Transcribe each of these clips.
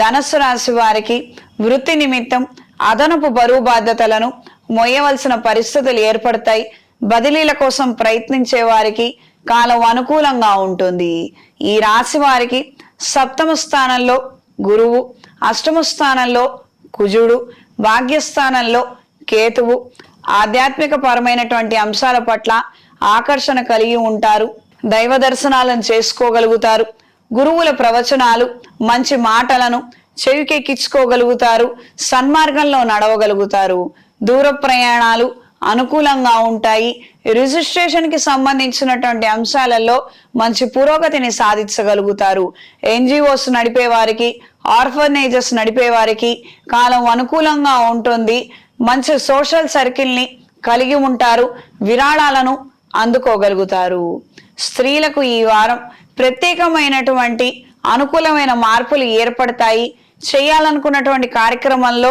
ధనస్సు రాశి వారికి వృత్తి నిమిత్తం అదనపు బరువు బాధ్యతలను మోయవలసిన పరిస్థితులు ఏర్పడతాయి. బదిలీల కోసం ప్రయత్నించే వారికి కాలం అనుకూలంగా ఉంటుంది. ఈ రాశి వారికి సప్తమ స్థానంలో గురువు అష్టమ స్థానంలో కుజుడు భాగ్యస్థానంలో కేతువు ఆధ్యాత్మిక పరమైనటువంటి అంశాల పట్ల ఆకర్షణ కలిగి ఉంటారు. దైవ దర్శనాలను చేసుకోగలుగుతారు. గురువుల ప్రవచనాలు మంచి మాటలను చెవికెక్కించుకోగలుగుతారు సన్మార్గంలో నడవగలుగుతారు. దూర ప్రయాణాలు అనుకూలంగా ఉంటాయి. రిజిస్ట్రేషన్కి సంబంధించినటువంటి అంశాలలో మంచి పురోగతిని సాధించగలుగుతారు. ఎన్జిఓస్ నడిపే వారికి ఆర్ఫనేజెస్ నడిపే వారికి కాలం అనుకూలంగా ఉంటుంది. మంచి సోషల్ సర్కిల్ని కలిగి ఉంటారు విరాళాలను అందుకోగలుగుతారు. స్త్రీలకు ఈ వారం ప్రత్యేకమైనటువంటి అనుకూలమైన మార్పులు ఏర్పడతాయి. చేయాలనుకున్నటువంటి కార్యక్రమంలో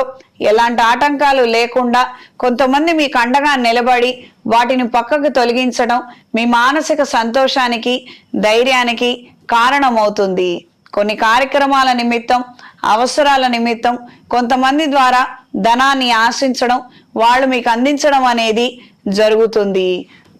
ఎలాంటి ఆటంకాలు లేకుండా కొంతమంది మీకు అండగా నిలబడి వాటిని పక్కకు తొలగించడం మీ మానసిక సంతోషానికి ధైర్యానికి కారణమవుతుంది. కొన్ని కార్యక్రమాల నిమిత్తం అవసరాల నిమిత్తం కొంతమంది ద్వారా ధనాన్ని ఆశించడం వాళ్ళు మీకు అందించడం అనేది జరుగుతుంది.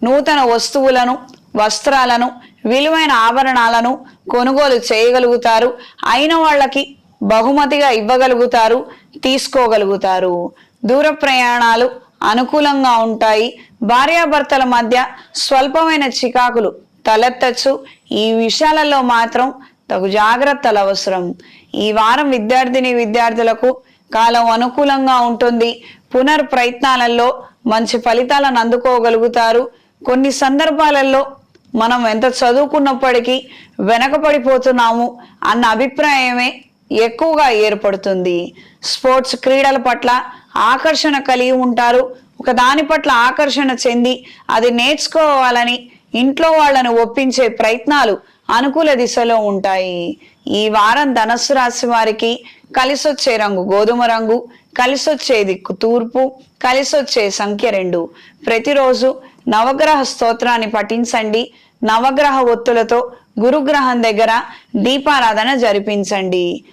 నూతన వస్తువులను వస్త్రాలను విలువైన ఆభరణాలను కొనుగోలు చేయగలుగుతారు. అయిన వాళ్ళకి బహుమతిగా ఇవ్వగలుగుతారు తీసుకోగలుగుతారు. దూర ప్రయాణాలు అనుకూలంగా ఉంటాయి. భార్యాభర్తల మధ్య స్వల్పమైన చికాకులు తలెత్తచ్చు. ఈ విషయాలలో మాత్రం తగు జాగ్రత్తలు అవసరం. ఈ వారం విద్యార్థిని విద్యార్థులకు కాలం అనుకూలంగా ఉంటుంది. పునర్ ప్రయత్నాలలో మంచి ఫలితాలను అందుకోగలుగుతారు. కొన్ని సందర్భాలలో మనం ఎంత చదువుకున్నప్పటికీ వెనకపడిపోతున్నాము అన్న అభిప్రాయమే ఎక్కువగా ఏర్పడుతుంది. స్పోర్ట్స్ క్రీడల పట్ల ఆకర్షణ కలిగి ఉంటారు. ఒక దాని పట్ల ఆకర్షణ చెంది అది నేర్చుకోవాలని ఇంట్లో వాళ్ళను ఒప్పించే ప్రయత్నాలు అనుకూల దిశలో ఉంటాయి. ఈ వారం ధనస్సు రాశి వారికి కలిసొచ్చే రంగు గోధుమ రంగు కలిసొచ్చే దిక్కు తూర్పు కలిసొచ్చే సంఖ్య రెండు. ప్రతిరోజు నవగ్రహ స్తోత్రాన్ని పఠించండి. నవగ్రహ ఒత్తులతో గురుగ్రహం దగ్గర దీపారాధన జరిపించండి.